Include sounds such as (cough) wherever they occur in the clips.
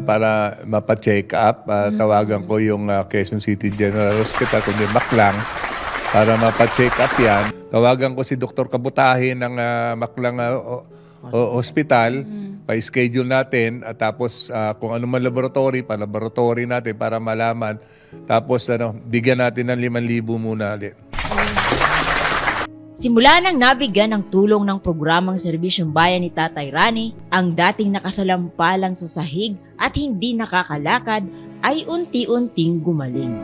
para mapa-check up. Ah, Tawagan ko yung ah, Quezon City General Hospital, kundi Maklang, para mapa-check up yan. Tawagan ko si Dr. Kabutahin ng ah, Maklang ah, o- o- Hospital, pa-schedule natin, at tapos ah, kung ano man laboratory, pa-laboratory natin para malaman. Tapos ano, bigyan natin ng 5,000 muna ulit. Simula nang nabigyan ng tulong ng programang Serbisyong Bayan ni Tatay Rani, ang dating nakasalampalang sa sahig at hindi nakakalakad ay unti-unting gumaling.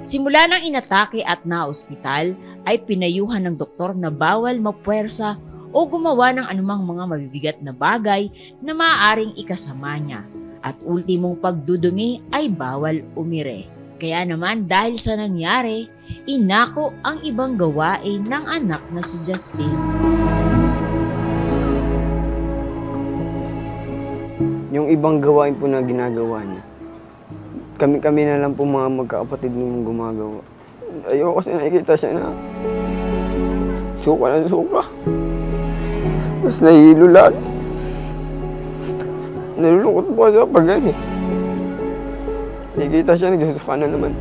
Simula nang inatake at naospital, ay pinayuhan ng doktor na bawal mapuwersa o gumawa ng anumang mga mabibigat na bagay na maaaring ikasama niya. At ultimong pagdudumi ay bawal umire. Kaya naman dahil sa nangyari, inako ang ibang gawain ng anak na si Justin. Yung ibang gawain po na ginagawa niya. Kami-kami na lang po mga magkakapatid nung gumagawa. Ayoko kasi nakikita siya na suka ng suka. Tapos nahihilo lahat. Nalulungkot po ako pag yan eh. Nakikita siya, nagsusuka na naman.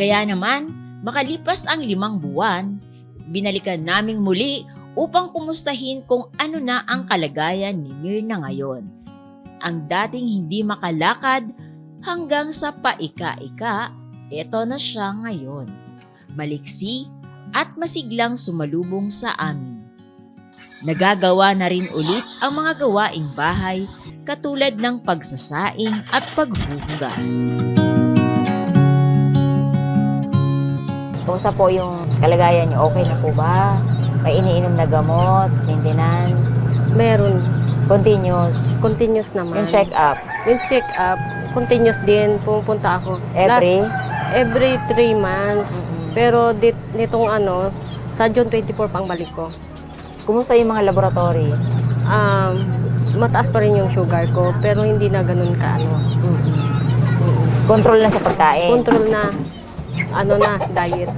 Kaya naman, makalipas ang limang buwan, binalikan naming muli upang kumustahin kung ano na ang kalagayan ni Mirna ngayon. Ang dating hindi makalakad hanggang sa paika-ika, eto na siya ngayon. Maliksi at masiglang sumalubong sa amin. Nagagawa na rin ulit ang mga gawaing bahay katulad ng pagsasaing at paghuhugas. Kumusta po yung kalagayan niyo? Okay na po ba? May iniinom na gamot, maintenance, Meron. continuous, Continuous naman. yung check-up, Yung check-up, continuous din. Pumupunta ako. every? Last, every three months. Pero dit, nitong ano, sa June 24 pang balik ko. Kumusta yung mga laboratory? Um, mataas pa rin yung sugar ko, pero hindi na ganun ka ano. Control na sa pagkain. Control na, ano na, (laughs) diet.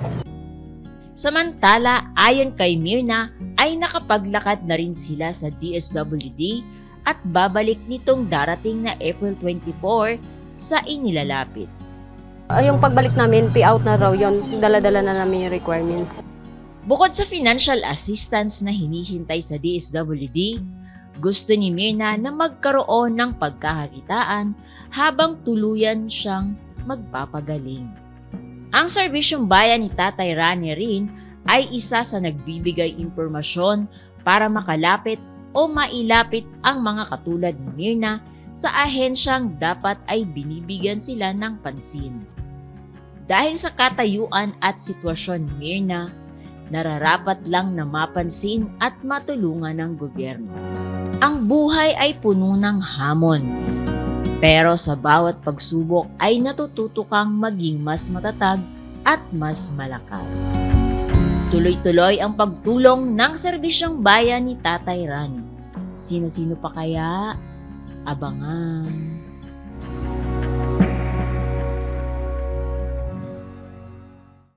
Samantala, ayon kay Mirna, ay nakapaglakad na rin sila sa DSWD at babalik nitong darating na April 24 sa inilalapit. Yung pagbalik namin, pay out na raw yun. Dala-dala na namin yung requirements. Bukod sa financial assistance na hinihintay sa DSWD, gusto ni Mirna na magkaroon ng pagkakakitaan habang tuluyan siyang magpapagaling. Ang serbisyong bayan ni Tatay Rani rin ay isa sa nagbibigay impormasyon para makalapit o mailapit ang mga katulad ni Mirna sa ahensyang dapat ay binibigyan sila ng pansin. Dahil sa katayuan at sitwasyon ni Mirna, nararapat lang na mapansin at matulungan ng gobyerno. Ang buhay ay puno ng hamon. Pero sa bawat pagsubok ay natututo kang maging mas matatag at mas malakas. Tuloy-tuloy ang pagtulong ng serbisyong bayan ni Tatay Rani. Sino-sino pa kaya? Abangan.